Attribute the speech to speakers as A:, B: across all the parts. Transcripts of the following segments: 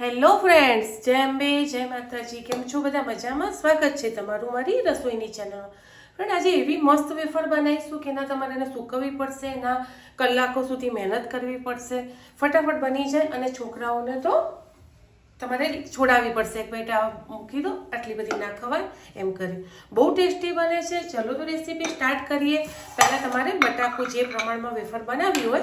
A: Hello friends, જય અંબે, જય માતાજી. કેમ છો બધા? મજામાં? સ્વાગત છે તમારું મારી રસોઈની ચેનલ. ફ્રેન્ડ, આજે એવી મસ્ત વેફર બનાવીશું કે ના તમારે એને સૂકવવી પડશે, એના કલાકો સુધી મહેનત કરવી પડશે. ફટાફટ બની જાય અને છોકરાઓને તો તમારે છોડાવવી પડશે. એક બેટા મૂકી દો, આટલી બધી ના ખવાય, એમ કરી. બહુ ટેસ્ટી બને છે. ચલો તો રેસીપી સ્ટાર્ટ કરીએ. પહેલાં તમારે બટાકું જે પ્રમાણમાં વેફર બનાવી હોય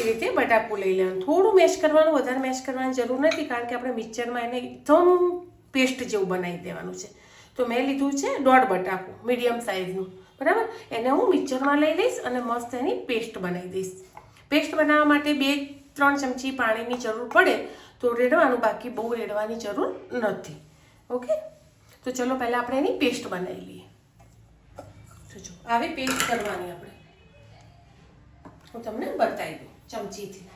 A: એ રીતે બટાકું લઈ લેવાનું. થોડું મેશ કરવાનું, વધારે મેશ કરવાની જરૂર નથી, કારણ કે આપણે મિક્સરમાં એને એકદમ પેસ્ટ જેવું બનાવી દેવાનું છે. તો મેં લીધું છે દોઢ બટાકું મીડિયમ સાઇઝનું બરાબર? એને હું મિક્સરમાં લઈ લઈશ અને મસ્ત એની પેસ્ટ બનાવી દઈશ. પેસ્ટ બનાવવા માટે બે, ત્રણ ચમચી પાણીની જરૂર પડે, તો રેડવાનું, બાકી બહુ રેડવાની જરૂર નથી. ઓકે? તો ચલો પહેલાં આપણે એની પેસ્ટ બનાવી લઈએ. તો જો, આવી પેસ્ટ કરવાની આપણે. હું તમને બતાવી દઉં. ચમચીથી.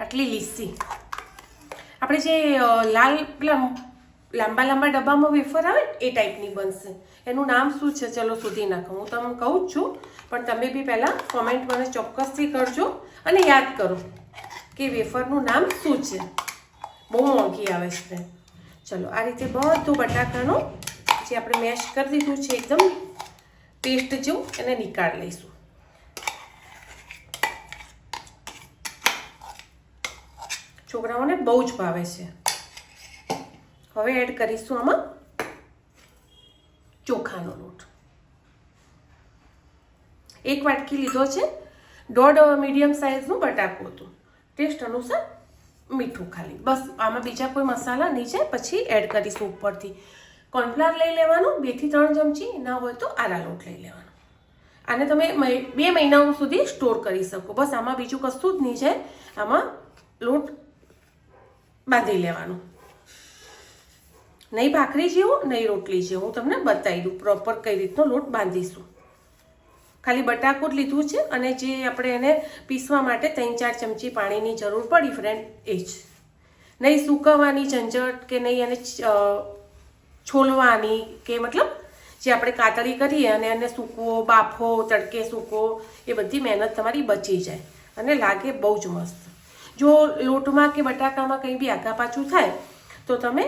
A: આટલી લીસી. આપણે જે લાલ, પેલા લાંબા લાંબા ડબ્બામાં વેફર આવે એ ટાઈપની બનશે. એનું નામ શું છે ચલો શોધી નાખો. હું તમને કહું જ છું, પણ તમે બી પહેલાં કોમેન્ટ મને ચોક્કસથી કરજો અને યાદ કરો કે વેફરનું નામ શું છે. બહુ મોંઘી આવે છે. ચલો, આ રીતે બધું બટાકાનું જે આપણે મેશ કરી દીધું છે, એકદમ પેસ્ટ જેવું એને નીકાળ લઈશું. છોકરાઓને બહુ જ ભાવે છે. હવે એડ કરીશું આમાં ચોખાનો લોટ. એક વાટકી લીધો છે. દોઢ મીડિયમ સાઇઝનું બટાકું હતું. ટેસ્ટ અનુસાર મીઠું ખાલી. બસ આમાં બીજા કોઈ મસાલા નહીં છે. પછી એડ કરીશું ઉપરથી. કોર્નફ્લાવર લઈ લેવાનું, બેથી ત્રણ ચમચી ના હોય તો આરા લોટ લઈ લેવાનો. આને તમે બે મહિનાઓ સુધી સ્ટોર કરી શકો. બસ આમાં બીજું કશું જ નહીં છે. આમાં લોટ બાંધી લેવાનું. નહીં ભાખરી જેવું, નહીં રોટલી જેવું. હું તમને બતાવી દઉં પ્રોપર કઈ રીતનો લોટ બાંધીશું. ખાલી બટાકું જ લીધું છે અને જે આપણે એને પીસવા માટે ત્રણ ચાર ચમચી પાણીની જરૂર પડી ફ્રેન્ડ એ જ. નહીં સૂકવવાની, ઝંઝટ કે નહીં એને છોલવાની કે મતલબ જે આપણે કાતળી કરીએ અને એને સૂકવો, બાફો, તડકે સૂકવો, એ બધી મહેનત તમારી બચી જાય અને લાગે બહુ જ મસ્ત. જો લોટમાં કે બટાકામાં કંઈ બી આગા પાછું થાય, તો તમે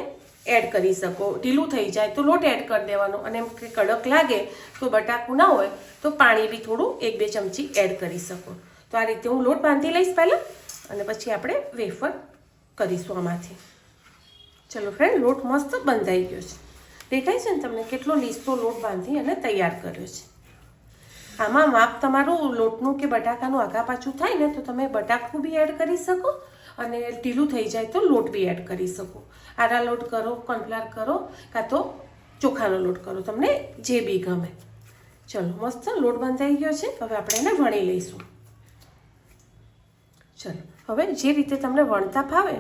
A: એડ કરી શકો. ઢીલું થઈ જાય તો લોટ એડ કરી દેવાનો. અને એમ કે કડક લાગે તો બટાકું ના હોય તો પાણી બી થોડું એક બે ચમચી એડ કરી શકો. તો આ રીતે હું લોટ બાંધી લઈશ પહેલાં અને પછી આપણે વેફર કરીશું આમાંથી. ચલો ફ્રેન્ડ લોટ મસ્ત બંધાઈ ગયો છે. દેખાય છે ને તમને કેટલો લીસતો લોટ બાંધી અને તૈયાર કર્યો છે. આમાં માપ તમારું લોટનું કે બટાકાનું આગા પાછું થાય ને તો તમે બટાકું બી એડ કરી શકો અને ઢીલું થઈ જાય તો લોટ બી એડ કરી શકો. આરા લોટ કરો કોર્નફ્લાવર કરો, કાં તો ચોખાનો લોટ કરો, તમને જે બી ગમે. ચલો, મસ્ત લોટ બંધાઈ ગયો છે. હવે આપણે એને વણી લઈશું. ચલો, હવે જે રીતે તમને વણતા ફાવે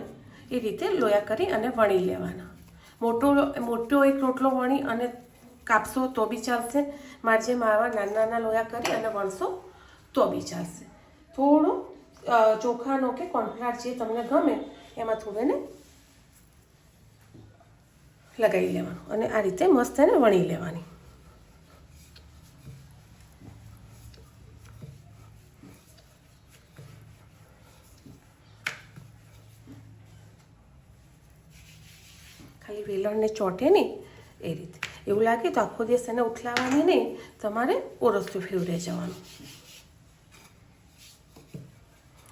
A: એ રીતે લોયા કરી અને વણી લેવાના. મોટો મોટો એક રોટલો વણી અને કાપશો તો બી ચાલશે. મારે જેમ આવા નાના નાના લોયા કરી અને વણશો તો બી ચાલશે. થોડું ચોખાનો કે કોર્નફ્લાવર જે તમને ગમે, એમાં થોડું એને લગાવી લેવાનું અને આ રીતે મસ્ત એને વણી લેવાની ખાલી વેલણને ચોંટે નહીં એ રીતે. એવું લાગે તો આખો દિવસ એને ઉથલાવાની નહીં, તમારે ઓરસ્તું ફેવરે જવાનું.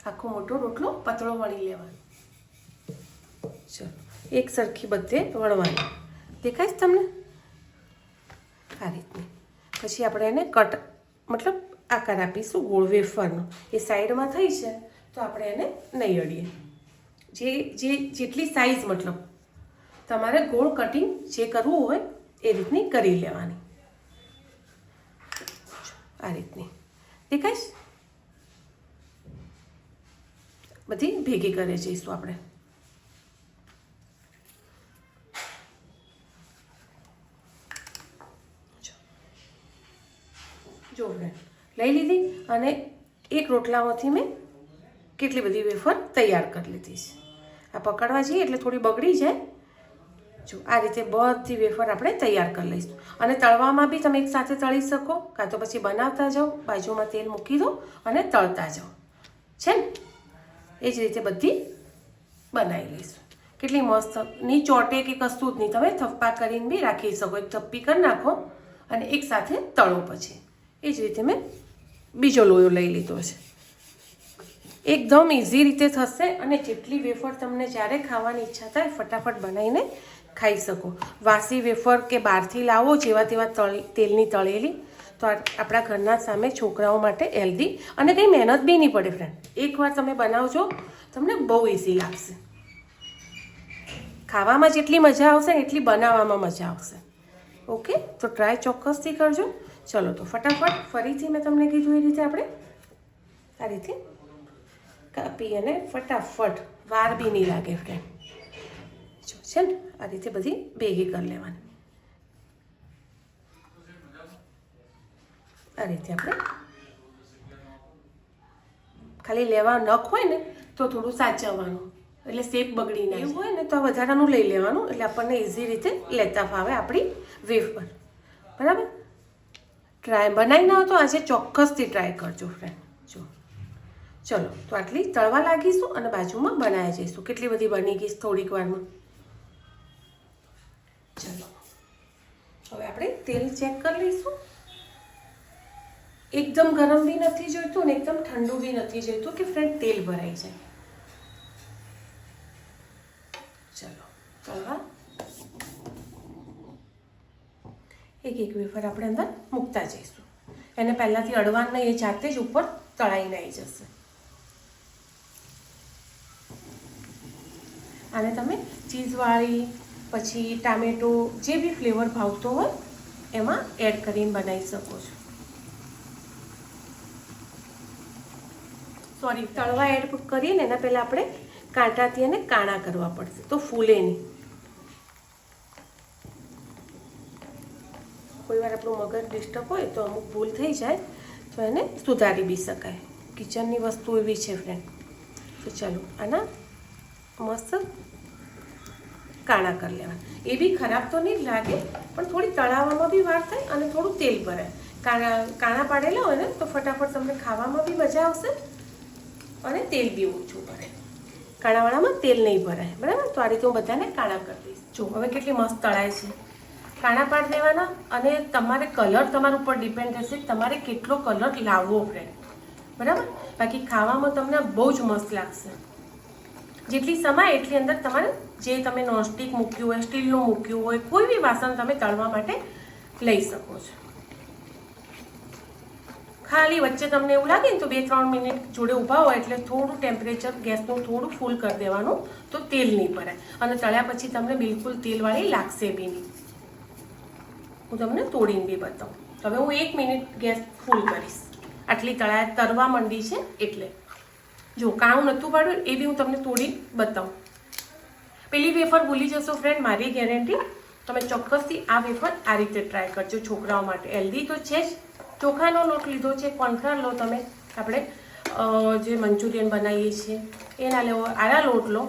A: આખો મોટો રોટલો પતળો વણી લેવાનો. ચલો, એક સરખી બધે વણવાની. દેખાય છે તમને? આ રીતની. પછી આપણે એને કટ, મતલબ આકાર આપીશું ગોળ વેફરનો. એ સાઈડમાં થઈ છે, તો આપણે એને નહીં અડીએ. જે જે, જેટલી સાઈઝ મતલબ તમારે ગોળ કટિંગ જે કરવું હોય એ રીતની કરી લેવાની. આ રીતની. દેખાઈશ? બધી ભેગી કરી જઈશું આપણે. જો લઈ લીધી અને એક રોટલામાંથી મેં કેટલી બધી વેફર તૈયાર કરી લીધી છે. આ પકડવા જઈએ એટલે થોડી બગડી જાય. જો, આ રીતે બધી વેફર આપણે તૈયાર કરી લઈશું. અને તળવામાં બી તમે એકસાથે તળી શકો. કાં તો પછી બનાવતા જાઓ, બાજુમાં તેલ મૂકી દો અને તળતા જાઓ. છે ને? એ જ રીતે બધી બનાવી લઈશું. કેટલી મસ્ત, ની ચોટે કે કશું જ નહીં. તમે થપ્પા કરીને બી રાખી શકો. એક થપ્પી કરી નાખો અને એક સાથે તળો પછી. એ જ રીતે મેં બીજો લોયો લઈ લીધો છે. એકદમ ઇઝી રીતે થશે અને જેટલી વેફર તમને જ્યારે ખાવાની ઈચ્છા થાય, ફટાફટ બનાવીને ખાઈ શકો. વાસી વેફર કે બહારથી લાવો જેવા તેવા તળી તેલની તળેલી, તો આપણા ઘરના સામે છોકરાઓ માટે હેલ્ધી અને કંઈ મહેનત બી નહીં પડે ફ્રેન્ડ એકવાર તમે બનાવજો, તમને બહુ ઇઝી લાગશે. ખાવામાં જેટલી મજા આવશે એટલી બનાવવામાં મજા આવશે. ઓકે તો ટ્રાય ચોક્કસથી કરજો. ચલો, તો ફટાફટ ફરીથી મેં તમને કીધું એ રીતે આપણે આ રીતે કાપી અને ફટાફટ વાર બી નહીં લાગે ફ્રેન્ડ છે ને આ રીતે બધી ભેગી કરી લેવાની. આ રીતે આપણે ખાલી લેવા નખ હોય ને તો થોડું સાચવવાનું. એટલે શેપ બગડી ના એવું હોય ને તો વધારાનું લઈ લેવાનું એટલે આપણને ઇઝી રીતે લેતા ફાવે આપણી વેફર બરાબર? ટ્રાય બનાવી ના તો આજે ચોક્કસથી ટ્રાય કરજો ફ્રેન્ડ જો. ચલો તો આટલી તળવા લાગીશું અને બાજુમાં બનાવી જઈશું. કેટલી બધી બની ગઈ થોડીક વારમાં. ચલો. હવે આપણે તેલ ચેક કરી લઈશું. એકદમ ગરમ બી નથી જોઈતું અને એકદમ ઠંડુ બી નથી જોઈતું કે ફ્રેન્ડ તેલ ભરાઈ જાય. ચલો તળવા એક એક વેફર આપણે અંદર મૂકતા જઈશું. એને પહેલાંથી અડવાન નહીં, એ જાતે જ ઉપર તળાઈને આવી જશે. આને તમે ચીઝવાળી પછી ટામેટો જે બી ફ્લેવર ભાવતો હોય, એમાં એડ કરીને બનાવી શકો છો. સોરી તળવા એડ કરીને એના પહેલાં આપણે કાંટાથી એને કાણા કરવા પડશે, તો ફૂલે નહીં. કોઈ વાર આપણું મગજ ડિસ્ટર્બ હોય તો અમુક ભૂલ થઈ જાય, તો એને સુધારી બી શકાય. કિચનની વસ્તુ એવી છે ફ્રેન્ડ તો ચાલો, આના મસ્ત કાણા કરી લેવા એ બી ખરાબ તો નહીં લાગે, પણ થોડી તળાવવામાં બી વાર થાય અને થોડું તેલ ભરાય. કાણા કાણા પાડેલા હોય ને, તો ફટાફટ તમને ખાવામાં બી મજા આવશે અને તેલ બી ઓછું ભરે કાણાવાળામાં તેલ નહીં ભરાય, બરાબર? તો આ રીતે હું બધાને કાણા કરી દઈશ. જો, હવે કેટલી મસ્ત તળાય છે. કાણા પાડી દેવાના અને તમારે કલર તમારા ઉપર ડિપેન્ડ થશે તમારે કેટલો કલર લાવવો ફ્રેન્ડ બરાબર? બાકી ખાવામાં તમને બહુ જ મસ્ત લાગશે. જેટલી સમાય એટલી અંદર તમારે જે તમે નોનસ્ટિક મૂક્યું હોય, સ્ટીલનું મૂક્યું હોય, કોઈ બી વાસણ તમે તળવા માટે લઈ શકો છો. ખાલી વચ્ચે તમને એવું લાગે ને તો બે, ત્રણ મિનિટ જોડે ઊભા હોય એટલે થોડું ટેમ્પરેચર ગેસનું થોડું ફૂલ કરી દેવાનું તો તેલ નહીં ભરાય અને તળ્યા પછી તમને બિલકુલ તેલવાળી લાગશે બી નહીં. હું તમને તોડીને બી બતાવું. હવે હું એક મિનિટ ગેસ ફૂલ કરીશ. આટલી તળાયા તરવા માંડી છે એટલે. જો, કાણું નહોતું પાડ્યું, એ બી હું તમને તોડી બતાવું. પેલી વેફર ભૂલી જશો ફ્રેન્ડ મારી ગેરંટી તમે ચોક્કસથી આ વેફર આ રીતે ટ્રાય કરજો છોકરાઓ માટે. હેલ્ધી તો છે જ. ચોખાનો લોટ લીધો છે કોન્ફ્રાર લો તમે. આપણે જે મંચુરિયન બનાવીએ છીએ, એના લેવો આરા લોટ લો.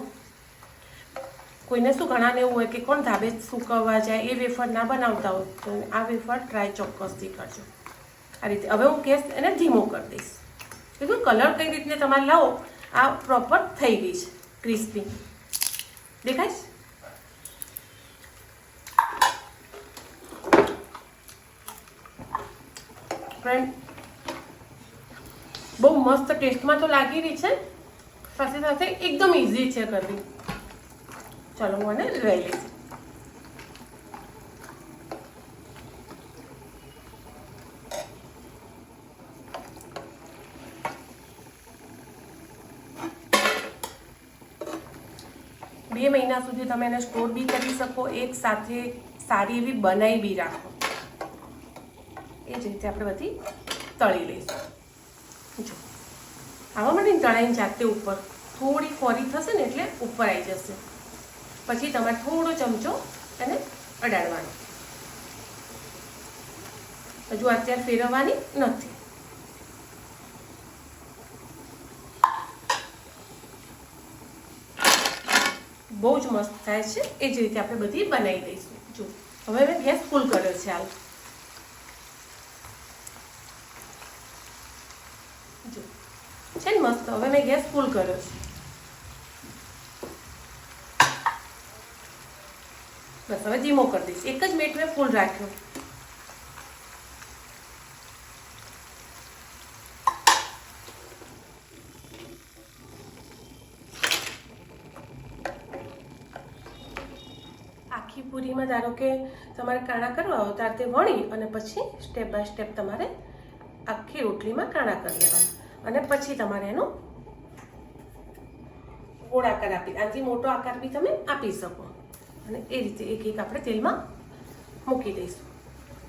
A: કોઈને શું ઘણાને એવું હોય કે કોણ ધાબે સુકવવા જાય, એ વેફર ના બનાવતા હોય, તો આ વેફર ટ્રાય ચોક્કસથી કરજો. આ રીતે. હવે હું ગેસ એને ધીમો કરી દઈશ. કીધું કલર કઈ રીતને તમારે લાવો? આ પ્રોપર થઈ ગઈ છે ક્રિસ્પી દેખાય છે? ફ્રેન્ડ બહુ મસ્ત ટેસ્ટમાં તો લાગી રહી છે. સાથે સાથે એકદમ ઇઝી છે કરવી. ચાલો હું આને લઈ લઈશ. બે મહિના સુધી તમે એને સ્ટોર બી કરી શકો, એક સાથે સારી એવી બનાવી બી રાખો. એ જ રીતે આપણે બધી તળી લઈશું. જો, આવા માટે તળાઈને જાતે ઉપર. થોડી ફોરી થશે ને એટલે ઉપર આવી જશે. પછી તમારે થોડો ચમચો એને અડાડવાનો. હજુ અત્યારે ફેરવવાની નથી. બહુ જ મસ્ત થાય છે. એ જ રીતે આપણે બધી બનાવી દઈશું. જો, હવે મેં ગેસ ફૂલ કર્યો છે હાલ. જો, છે ને મસ્ત? હવે મેં ગેસ ફૂલ કર્યો છે. બસ, હવે ધીમો કરી દઈશ. એક જ મિનિટ મેં ફૂલ રાખ્યો. પૂરીમાં ધારો કે તમારે કાણા કરવા હોય ત્યારે તે વણી અને પછી સ્ટેપ બાય સ્ટેપ તમારે આખી રોટલીમાં કાણા કરી લેવાના. અને પછી તમારે એનો ગોળાકાર આપી, આથી મોટો આકાર બી તમે આપી શકો. અને એ રીતે એક એક આપણે તેલમાં મૂકી દઈશું.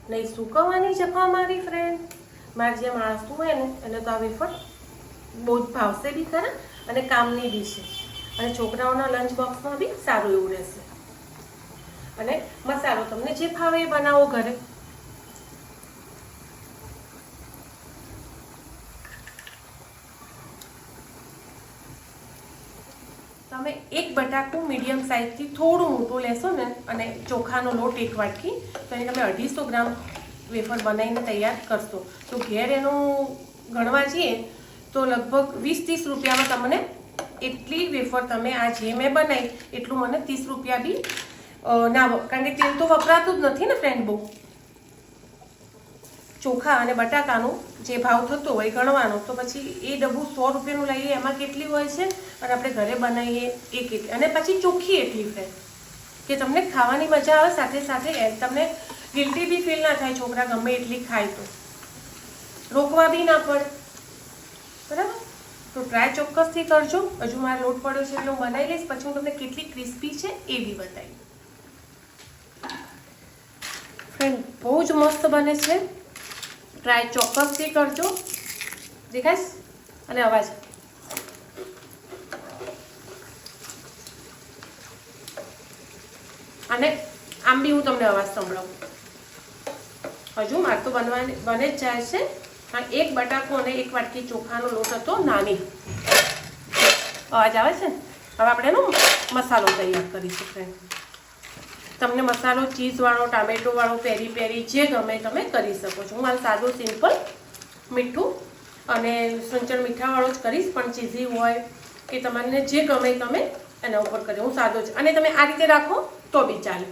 A: નહીં સુકવવાની જફા મારી ફ્રેન્ડ મારે જે માણસું હોય ને, એને તો આ વેફર બહુ જ ભાવશે બી ખરા અને કામની બી છે. અને છોકરાઓના લંચ બોક્સમાં બી સારું એવું રહેશે. અને મસાલો તમને જે ભાવે એ બનાવો ઘરે. તમે એક બટાકું મીડિયમ સાઇઝથી થોડું મોટું લેશો ને અને ચોખાનો લોટ એક વાટકી, તો એને તમે અઢીસો ગ્રામ વેફર બનાવીને તૈયાર કરશો. તો ઘેર એનું ગણવા જઈએ, તો લગભગ વીસ ત્રીસ રૂપિયામાં તમને એટલી વેફર તમે આ જે મેં બનાવી, એટલું મને ત્રીસ રૂપિયા બી ના કારણ કે તેલ તો વપરાતું જ નથી ને ફ્રેન્ડ બહુ. ચોખા અને બટાકાનો જે ભાવ થતો હોય, ગણવાનો, તો પછી એ ડબ્બુ સો રૂપિયાનું લઈએ, એમાં કેટલી હોય છે? અને આપણે ઘરે બનાવીએ એ કેટલી અને પછી ચોખ્ખી એટલી ફ્રેન્ડ કે તમને ખાવાની મજા આવે, સાથે સાથે તમને ગિલ્ટી બી ફીલ ના થાય, છોકરા ગમે એટલી ખાય તો. રોકવા બી ના પડે. બરાબર? તો ટ્રાય ચોક્કસથી કરજો. હજુ મારે લોટ પડ્યો છે, એટલે હું બનાવી લઈશ. પછી હું તમને કેટલી ક્રિસ્પી છે એ બી બતાવી ફ્રેન્ડ બહુ જ મસ્ત બને છે. ટ્રાય ચોક્કસથી કરજો. દેખાશ અને અવાજ. અને આમ બી હું તમને અવાજ સંભળાવું. હજુ મારે તો બનવાની, બને જ જાય છે. અને એક બટાકો અને એક વાટકી ચોખાનો લોટ હતો નાની. અવાજ આવે છે? ને હવે આપણે એનો મસાલો તૈયાર કરીશું ફ્રેન્ડ તમને મસાલો, ચીઝવાળો, ટામેટોવાળો, પેરી પેરી જે ગમે તમે કરી શકો છો. હું મારે સાદો, સિમ્પલ મીઠું અને સંચળ મીઠાવાળો જ કરીશ, પણ ચીઝી હોય કે તમને જે ગમે તમે એના ઉપર કરી હું સાદો જ. અને તમે આ રીતે રાખો તો બી ચાલે.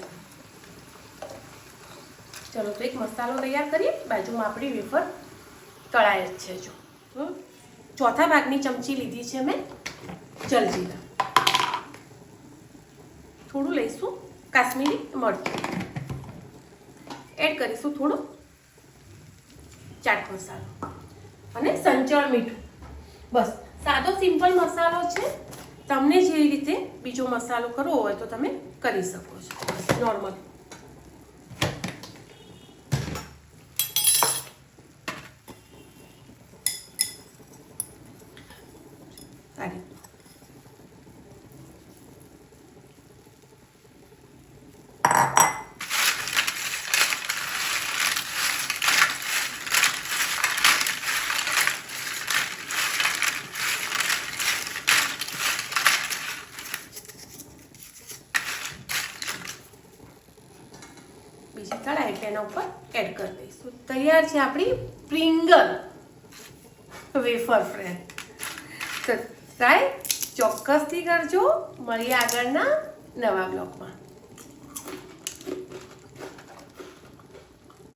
A: ચલો, તો એક મસાલો તૈયાર કરીએ. બાજુમાં આપણી વેફર તળાય જ છે જો. ચોથા ભાગની ચમચી લીધી છે મેં જલજીરા. થોડું લઈશું. કાશ્મીરી મરચું. એડ કરીશું થોડું ચાટ મસાલો અને સંચળ મીઠું. બસ, સાદો સિમ્પલ મસાલો છે. તમને જે રીતે બીજો મસાલો કરવો હોય તો તમે કરી શકો છો. નોર્મલ સારી એના ઉપર એડ કરી દઈશું. તૈયાર છે આપણી પ્રિંગલ વેફર ફ્રેન્ડ તો ટ્રાય ચોક્કસથી કરજો. મળીએ આગળના નવા બ્લોગમાં.